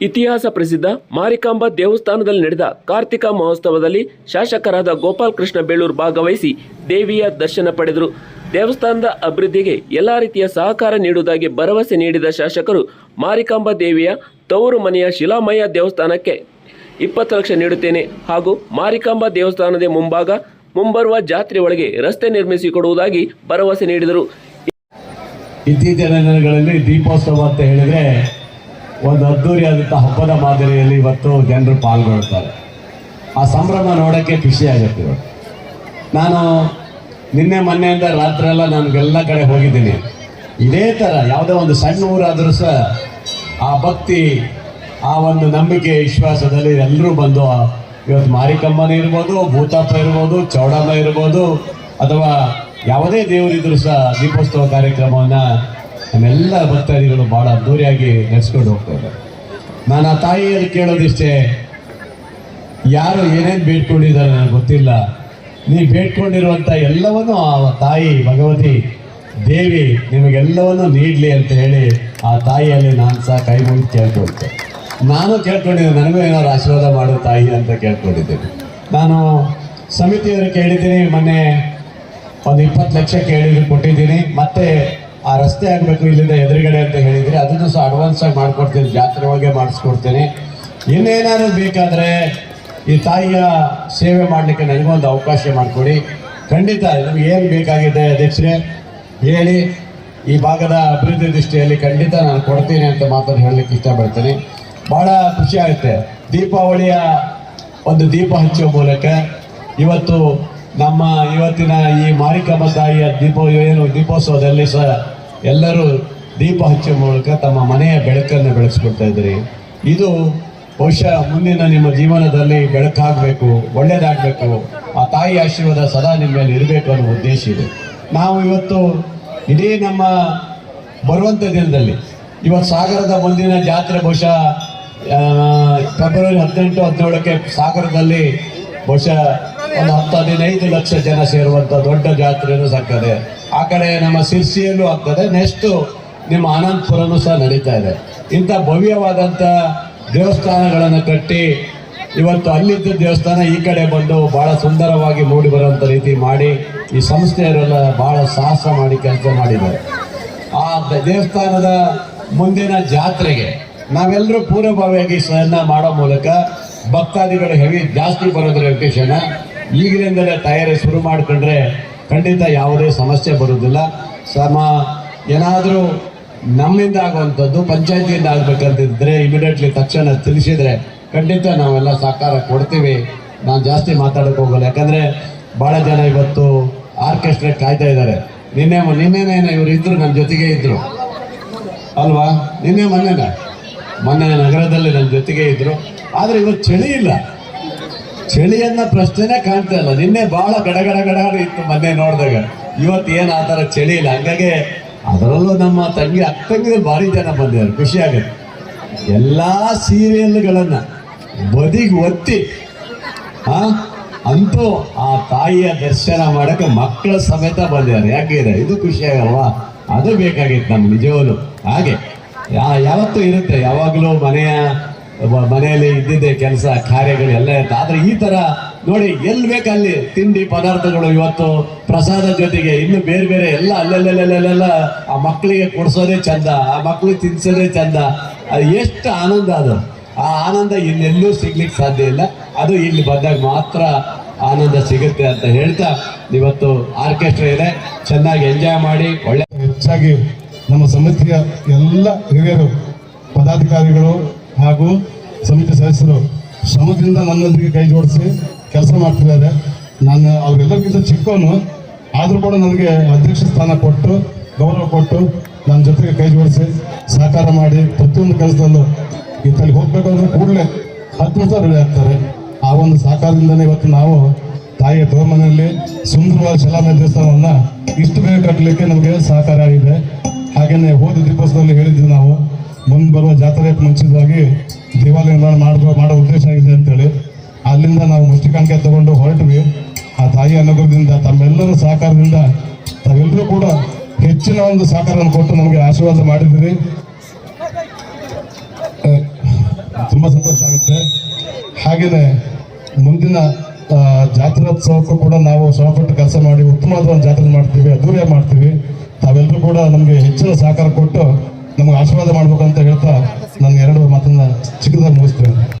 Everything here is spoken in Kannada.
ಇತಿಹಾಸ ಪ್ರಸಿದ್ಧ ಮಾರಿಕಾಂಬಾ ದೇವಸ್ಥಾನದಲ್ಲಿ ನಡೆದ ಕಾರ್ತಿಕ ಮಹೋತ್ಸವದಲ್ಲಿ ಶಾಸಕರಾದ ಗೋಪಾಲ್ ಕೃಷ್ಣ ಬೇಳೂರು ಭಾಗವಹಿಸಿ ದೇವಿಯ ದರ್ಶನ ಪಡೆದರು. ದೇವಸ್ಥಾನದ ಅಭಿವೃದ್ಧಿಗೆ ಎಲ್ಲ ರೀತಿಯ ಸಹಕಾರ ನೀಡುವುದಾಗಿ ಭರವಸೆ ನೀಡಿದ ಶಾಸಕರು ಮಾರಿಕಾಂಬಾ ದೇವಿಯ ತವರು ಮನೆಯ ಶಿಲಾಮಯ ದೇವಸ್ಥಾನಕ್ಕೆ ಇಪ್ಪತ್ತು ಲಕ್ಷ ನೀಡುತ್ತೇನೆ ಹಾಗೂ ಮಾರಿಕಾಂಬಾ ದೇವಸ್ಥಾನದ ಮುಂಭಾಗ ಮುಂಬರುವ ಜಾತ್ರೆ ಒಳಗೆ ರಸ್ತೆ ನಿರ್ಮಿಸಿಕೊಡುವುದಾಗಿ ಭರವಸೆ ನೀಡಿದರು. ಇತ್ತೀಚಿನ ದಿನಗಳಲ್ಲಿ ದೀಪೋತ್ಸವ ಅಂತ ಹೇಳಿದ್ರೆ ಒಂದು ಅದ್ದೂರಿಯಾದಂಥ ಹಬ್ಬದ ಮಾದರಿಯಲ್ಲಿ ಇವತ್ತು ಜನರು ಪಾಲ್ಗೊಳ್ತಾರೆ ಆ ಸಂಭ್ರಮ ನೋಡೋಕ್ಕೆ ಖುಷಿ ಆಗುತ್ತೆ ಇವತ್ತು ನಾನು ನಿನ್ನೆ ಮೊನ್ನೆಯಿಂದ ರಾತ್ರಿ ಎಲ್ಲ ನನಗೆಲ್ಲ ಕಡೆ ಹೋಗಿದ್ದೀನಿ. ಇದೇ ಥರ ಯಾವುದೋ ಒಂದು ಸಣ್ಣ ಊರಾದರೂ ಸಹ ಆ ಭಕ್ತಿ, ಆ ಒಂದು ನಂಬಿಕೆ, ವಿಶ್ವಾಸದಲ್ಲಿ ಎಲ್ಲರೂ ಬಂದು ಇವತ್ತು ಮಾರಿಕಮ್ಮನ ಇರ್ಬೋದು, ಭೂತಾಪ ಇರ್ಬೋದು, ಚೌಡಮ್ಮ ಇರ್ಬೋದು, ಅಥವಾ ಯಾವುದೇ ದೇವರಿದ್ರು ಸಹ ದೀಪೋತ್ಸವ ಕಾರ್ಯಕ್ರಮವನ್ನು ನಮ್ಮೆಲ್ಲ ಭಕ್ತಾದಿಗಳು ಭಾಳ ಅದ್ದೂರಿಯಾಗಿ ನಡೆಸ್ಕೊಂಡು ಹೋಗ್ತಾ ಇದ್ದಾರೆ. ನಾನು ಆ ತಾಯಿಯಲ್ಲಿ ಕೇಳೋದಿಷ್ಟೇ, ಯಾರು ಏನೇನು ಬೇಡ್ಕೊಂಡಿದ್ದಾರೆ ನನಗೆ ಗೊತ್ತಿಲ್ಲ. ನೀವು ಬೇಡ್ಕೊಂಡಿರುವಂಥ ಎಲ್ಲವನ್ನೂ ಆ ತಾಯಿ ಭಗವತಿ ದೇವಿ ನಿಮಗೆಲ್ಲವನ್ನೂ ನೀಡಲಿ ಅಂತ ಹೇಳಿ ಆ ತಾಯಿಯಲ್ಲಿ ನಾನು ಸಹ ಕೈ ಮುಗಿದು ಕೇಳ್ಕೊಳ್ತೆ ನಾನು ಕೇಳ್ಕೊಂಡಿದ್ದೆ ನನಗೂ ಏನಾದ್ರು ಆಶೀರ್ವಾದ ಮಾಡು ತಾಯಿ ಅಂತ ಕೇಳ್ಕೊಂಡಿದ್ದೀನಿ. ನಾನು ಸಮಿತಿಯವರು ಕೇಳಿದ್ದೀನಿ, ಮೊನ್ನೆ ಒಂದು ಇಪ್ಪತ್ತು ಲಕ್ಷ ಕೇಳಿದ್ರು ಕೊಟ್ಟಿದ್ದೀನಿ. ಮತ್ತೆ ಆ ರಸ್ತೆ ಆಗಬೇಕು, ಇಲ್ಲಿಂದ ಎದುರುಗಡೆ ಅಂತ ಹೇಳಿದರೆ ಅದನ್ನು ಸಹ ಅಡ್ವಾನ್ಸ್ ಆಗಿ ಮಾಡ್ಕೊಡ್ತೀನಿ, ಜಾತ್ರೆ ಒಳಗೆ ಮಾಡಿಸ್ಕೊಡ್ತೀನಿ. ಇನ್ನೇನಾದ್ರೂ ಬೇಕಾದರೆ ಈ ತಾಯಿಯ ಸೇವೆ ಮಾಡಲಿಕ್ಕೆ ನನಗೊಂದು ಅವಕಾಶ ಮಾಡಿಕೊಡಿ. ಖಂಡಿತ, ನಿಮ್ಗೆ ಏನು ಬೇಕಾಗಿದೆ ಅಧ್ಯಕ್ಷರೇ, ಹೇಳಿ. ಈ ಭಾಗದ ಅಭಿವೃದ್ಧಿ ದೃಷ್ಟಿಯಲ್ಲಿ ಖಂಡಿತ ನಾನು ಕೊಡ್ತೀನಿ ಅಂತ ಮಾತನ್ನು ಹೇಳಲಿಕ್ಕೆ ಇಷ್ಟಪಡ್ತೀನಿ. ಭಾಳ ಖುಷಿ ಆಗುತ್ತೆ. ದೀಪಾವಳಿಯ ಒಂದು ದೀಪ ಹಚ್ಚುವ ಮೂಲಕ ಇವತ್ತು ನಮ್ಮ ಇವತ್ತಿನ ಈ ಮಾರಿಕಮ್ಮ ತಾಯಿಯ ದೀಪ, ಏನು ದೀಪೋತ್ಸವದಲ್ಲಿ ಸಹ ಎಲ್ಲರೂ ದೀಪ ಹಚ್ಚುವ ಮೂಲಕ ತಮ್ಮ ಮನೆಯ ಬೆಳಕನ್ನು ಬೆಳೆಸ್ಕೊಡ್ತಾ ಇದ್ದೀರಿ. ಇದು ಬಹುಶಃ ಮುಂದಿನ ನಿಮ್ಮ ಜೀವನದಲ್ಲಿ ಬೆಳಕಾಗಬೇಕು ಒಳ್ಳೆಯದಾಗಬೇಕು ಆ ತಾಯಿ ಆಶೀರ್ವಾದ ಸದಾ ನಿಮ್ಮ ಮೇಲೆ ಇರಬೇಕು ಅನ್ನೋ ಉದ್ದೇಶ ಇದೆ. ನಾವು ಇವತ್ತು ಇಡೀ ನಮ್ಮ ಬರುವಂಥ ದಿನದಲ್ಲಿ, ಇವತ್ತು ಸಾಗರದ ಮುಂದಿನ ಜಾತ್ರೆ ಬಹುಶಃ ಫೆಬ್ರವರಿ ಹದಿನೆಂಟು, ಹದಿನೇಳಕ್ಕೆ ಸಾಗರದಲ್ಲಿ ಬಹುಶಃ ಒಂದು ಹತ್ತು ಹದಿನೈದು ಲಕ್ಷ ಜನ ಸೇರುವಂಥ ದೊಡ್ಡ ಜಾತ್ರೆಯೂ ಸಾಕದೆ ಆ ಕಡೆ ನಮ್ಮ ಸಿರ್ಸಿಯಲ್ಲೂ ಆಗ್ತದೆ. ನೆಕ್ಸ್ಟು ನಿಮ್ಮ ಅನಂತಪುರನೂ ಸಹ ನಡೀತಾ ಇದೆ. ಇಂಥ ಭವ್ಯವಾದಂಥ ದೇವಸ್ಥಾನಗಳನ್ನು ಕಟ್ಟಿ ಇವತ್ತು ಅಲ್ಲಿದ್ದ ದೇವಸ್ಥಾನ ಈ ಕಡೆ ಬಂದು ಬಹಳ ಸುಂದರವಾಗಿ ಮೂಡಿ ಬರುವಂಥ ರೀತಿ ಮಾಡಿ ಈ ಸಂಸ್ಥೆಯವರೆಲ್ಲ ಬಹಳ ಸಾಹಸ ಮಾಡಿ ಕೆಲಸ ಮಾಡಿದ್ದಾರೆ. ಆ ದೇವಸ್ಥಾನದ ಮುಂದಿನ ಜಾತ್ರೆಗೆ ನಾವೆಲ್ಲರೂ ಪೂರ್ವಭಾವಿಯಾಗಿ ಸಹನ ಮಾಡೋ ಮೂಲಕ ಭಕ್ತಾದಿಗಳು ಹೆವಿ ಜಾಸ್ತಿ ಬರೋದ್ರ ವೆಕೇಶನ್ ಈಗಿನಿಂದಲೇ ತಯಾರಿ ಶುರು ಮಾಡಿಕೊಂಡ್ರೆ ಖಂಡಿತ ಯಾವುದೇ ಸಮಸ್ಯೆ ಬರೋದಿಲ್ಲ ಸಮ, ಏನಾದರೂ ನಮ್ಮಿಂದ ಆಗುವಂಥದ್ದು, ಪಂಚಾಯತಿಯಿಂದ ಆಗಬೇಕಂತಿದ್ರೆ ಇಮಿಡಿಯೇಟ್ಲಿ ತಕ್ಷಣ ತಿಳಿಸಿದರೆ ಖಂಡಿತ ನಾವೆಲ್ಲ ಸಹಕಾರ ಕೊಡ್ತೀವಿ. ನಾನು ಜಾಸ್ತಿ ಮಾತಾಡೋಕೆ ಹೋಗಲ್ಲ. ಯಾಕಂದರೆ ಭಾಳ ಜನ ಇವತ್ತು ಆರ್ಕೆಸ್ಟ್ರಾ ಕಾಯ್ತಾ ಇದ್ದಾರೆ. ನಿನ್ನೆ ನಿನ್ನೆನೇನೋ ಇವರು ಇದ್ದರು ನನ್ನ ಜೊತೆಗೆ ಇದ್ದರು ಅಲ್ವಾ? ನಿನ್ನೆ ಮೊನ್ನೆನ? ಮೊನ್ನೆ ನಗರದಲ್ಲಿ ನನ್ನ ಜೊತೆಗೆ ಇದ್ರು. ಆದರೆ ಇವತ್ತು ಚಳಿ ಇಲ್ಲ. ಚಳಿಯನ್ನ ಪ್ರಶ್ನೆನೇ ಕಾಣ್ತಾ ಇಲ್ಲ. ನಿನ್ನೆ ಬಹಳ ಗಡಗಡ ಗಡಗಡ ಇತ್ತು ಮೊನ್ನೆ ನೋಡಿದಾಗ. ಇವತ್ತು ಏನು ಆ ಥರ ಚಳಿ ಇಲ್ಲ. ಹಂಗಾಗಿ ಅದರಲ್ಲೂ ನಮ್ಮ ತಂಗಿ ಅಕ್ಕಂಗಿದ್ರು ಭಾರಿ ಜನ ಬಂದಿದ್ದಾರೆ. ಖುಷಿ ಆಗುತ್ತೆ. ಎಲ್ಲ ಸೀರಿಯಲ್ಗಳನ್ನು ಬದಿಗೆ ಒತ್ತಿ, ಆ, ಅಂತೂ ಆ ತಾಯಿಯ ದರ್ಶನ ಮಾಡಕ್ಕೆ ಮಕ್ಕಳ ಸಮೇತ ಬಂದಿದ್ದಾರೆ. ಯಾಕಿದೆ ಇದು? ಖುಷಿ ಆಗಲ್ವಾ? ಅದು ಬೇಕಾಗಿತ್ತು ನಮ್ಗೆ ನಿಜವಾಗ್ಲು. ಹಾಗೆ ಯಾವತ್ತೂ ಇರುತ್ತೆ. ಯಾವಾಗಲೂ ಮನೆಯ ಮನೆಯಲ್ಲಿ ಇದ್ದಿದ್ದೆ ಕೆಲಸ, ಕಾರ್ಯಗಳು ಎಲ್ಲ ಇರುತ್ತೆ ಆದರೆ ಈ ತರ ನೋಡಿ, ಎಲ್ಲಿ ಬೇಕಲ್ಲಿ ತಿಂಡಿ ಪದಾರ್ಥಗಳು ಇವತ್ತು ಪ್ರಸಾದ ಜೊತೆಗೆ ಇನ್ನು ಬೇರೆ ಬೇರೆ ಎಲ್ಲ ಅಲ್ಲೆಲ್ಲೆಲ್ಲೆಲ್ಲ ಆ ಮಕ್ಕಳಿಗೆ ಕೊಡಿಸೋದೇ ಚಂದ, ಆ ಮಕ್ಕಳಿಗೆ ತಿನ್ಸೋದೇ ಚಂದ. ಅದು ಎಷ್ಟು ಆನಂದ ಅದು. ಆ ಆನಂದ ಇನ್ನೆಲ್ಲೂ ಸಿಗ್ಲಿಕ್ಕೆ ಸಾಧ್ಯ ಇಲ್ಲ. ಅದು ಇಲ್ಲಿ ಬಂದಾಗ ಮಾತ್ರ ಆನಂದ ಸಿಗುತ್ತೆ ಅಂತ ಹೇಳ್ತಾ ಇವತ್ತು ಆರ್ಕೆಸ್ಟ್ರಾ ಇದೆ. ಚೆನ್ನಾಗಿ ಎಂಜಾಯ್ ಮಾಡಿ, ಒಳ್ಳೆ ಹೆಚ್ಚಾಗಿ ನಮ್ಮ ಸಮಿತಿಯ ಎಲ್ಲ ಹಿರಿಯರು, ಪದಾಧಿಕಾರಿಗಳು ಹಾಗೂ ಸಮಿತಿ ಸದಸ್ಯರು ಶ್ರಮದಿಂದ ನನ್ನೊಂದಿಗೆ ಕೈ ಜೋಡಿಸಿ ಕೆಲಸ ಮಾಡ್ತಿದ್ದಾರೆ. ನಾನು ಅವರೆಲ್ಲರಿಗಿಂತ ಚಿಕ್ಕವನು, ಆದರೂ ಕೂಡ ನನಗೆ ಅಧ್ಯಕ್ಷ ಸ್ಥಾನ ಕೊಟ್ಟು, ಗೌರವ ಕೊಟ್ಟು ನನ್ನ ಜೊತೆಗೆ ಕೈ ಜೋಡಿಸಿ ಸಹಕಾರ ಮಾಡಿ ಪ್ರತಿಯೊಂದು ಕೆಲಸದಲ್ಲೂ ಇತ್ತಲ್ಲಿ ಹೋಗ್ಬೇಕು ಅಂದ್ರೆ ಕೂಡಲೇ ಹತ್ತು ನಿಮಿಷ ರೆಡಿ ಆಗ್ತಾರೆ. ಆ ಒಂದು ಸಹಕಾರದಿಂದಲೇ ಇವತ್ತು ನಾವು ತಾಯಿಯ ತೋರ್ಮನೆಯಲ್ಲಿ ಸುಂದರವಾದ ಶಲಾಮಯ ದೇವಸ್ಥಾನವನ್ನು ಇಷ್ಟು ಬೇಗ ಕಟ್ಟಲಿಕ್ಕೆ ನಮಗೆ ಸಹಕಾರ ಆಗಿದೆ. ಹಾಗೆಯೇ ಹೋದ ದೀಪೋತ್ಸವದಲ್ಲಿ ಹೇಳಿದ್ವಿ ನಾವು ಮುಂದೆ ಬರುವ ಜಾತ್ರೆಗೆ ಮುಂಚಿತವಾಗಿ ದೇವಾಲಯ ನಿರ್ಮಾಣ ಮಾಡುವ ಮಾಡೋ ಉದ್ದೇಶ ಆಗಿದೆ ಅಂತೇಳಿ. ಅಲ್ಲಿಂದ ನಾವು ಮುಷ್ಟಿಕಾಣಿಕೆ ತಗೊಂಡು ಹೊರಟ್ವಿ. ಆ ತಾಯಿ ಅನುಗ್ರಹದಿಂದ ತಮ್ಮೆಲ್ಲರ ಸಹಕಾರದಿಂದ ತಾವೆಲ್ಲರೂ ಕೂಡ ಹೆಚ್ಚಿನ ಒಂದು ಸಹಕಾರವನ್ನು ಕೊಟ್ಟು ನಮಗೆ ಆಶೀರ್ವಾದ ಮಾಡಿದ್ರಿ ತುಂಬ ಸಂತೋಷ ಆಗುತ್ತೆ. ಹಾಗೆಯೇ ಮುಂದಿನ ಜಾತ್ರೋತ್ಸವಕ್ಕೂ ಕೂಡ ನಾವು ಶ್ರಮಪಟ್ಟು ಕೆಲಸ ಮಾಡಿ ಉತ್ತಮವಾದ ಒಂದು ಜಾತ್ರೆ ಮಾಡ್ತೀವಿ, ಅದ್ದೂರಿಯಾಗಿ ಮಾಡ್ತೀವಿ. ತಾವೆಲ್ಲರೂ ಕೂಡ ನಮಗೆ ಹೆಚ್ಚಿನ ಸಹಕಾರ ಕೊಟ್ಟು ನಮಗೆ ಆಶೀರ್ವಾದ ಮಾಡ್ಬೇಕಂತ ಹೇಳ್ತಾ ನನ್ನ ಎರಡು ಮಾತನ್ನ ಚಿಕ್ಕದಾಗಿ ಮುಗಿಸ್ತೇನೆ.